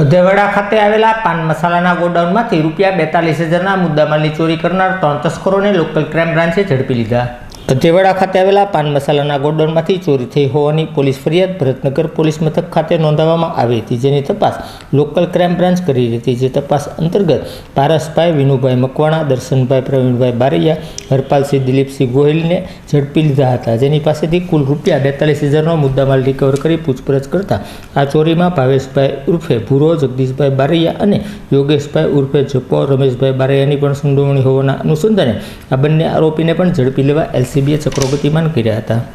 અધેવાડા ખાતે આવેલા પાન મસાલાના ગોડાઉનમાંથી રૂપિયા બેતાલીસ હજારના મુદ્દામાલની ચોરી કરનાર ત્રણ તસ્કરોને લોકલ ક્રાઇમ બ્રાન્ચે ઝડપી લીધા. અધેવાડા ખાતે આવેલા પાન મસાલાના ગોડાઉનમાંથી ચોરી થઈ હોવાની પોલીસ ફરિયાદ ભરતનગર પોલીસ મથક ખાતે નોંધાવવામાં આવી હતી, જેની તપાસ લોકલ ક્રાઇમ બ્રાન્ચ કરી રહી હતી, જે તપાસ અંતર્ગત પારસભાઈ વિનુભાઈ મકવાણા, દર્શનભાઈ પ્રવીણભાઈ બારૈયા, હરપાલસિંહ દિલીપસિંહ ગોહિલને ઝડપી લીધા હતા, જેની પાસેથી કુલ રૂપિયા બેતાલીસ હજારનો મુદ્દામાલ રિકવર કરી પૂછપરછ કરતા આ ચોરીમાં ભાવેશભાઈ ઉર્ફે ભૂરો, જગદીશભાઈ બારૈયા અને યોગેશભાઈ ઉર્ફે જપો રમેશભાઈ બારૈયાની પણ સંડોવણી હોવાના અનુસંધાને આ બંને આરોપીને પણ ઝડપી લેવા એલસીબીએ sibiat sekrobet iman kira ta.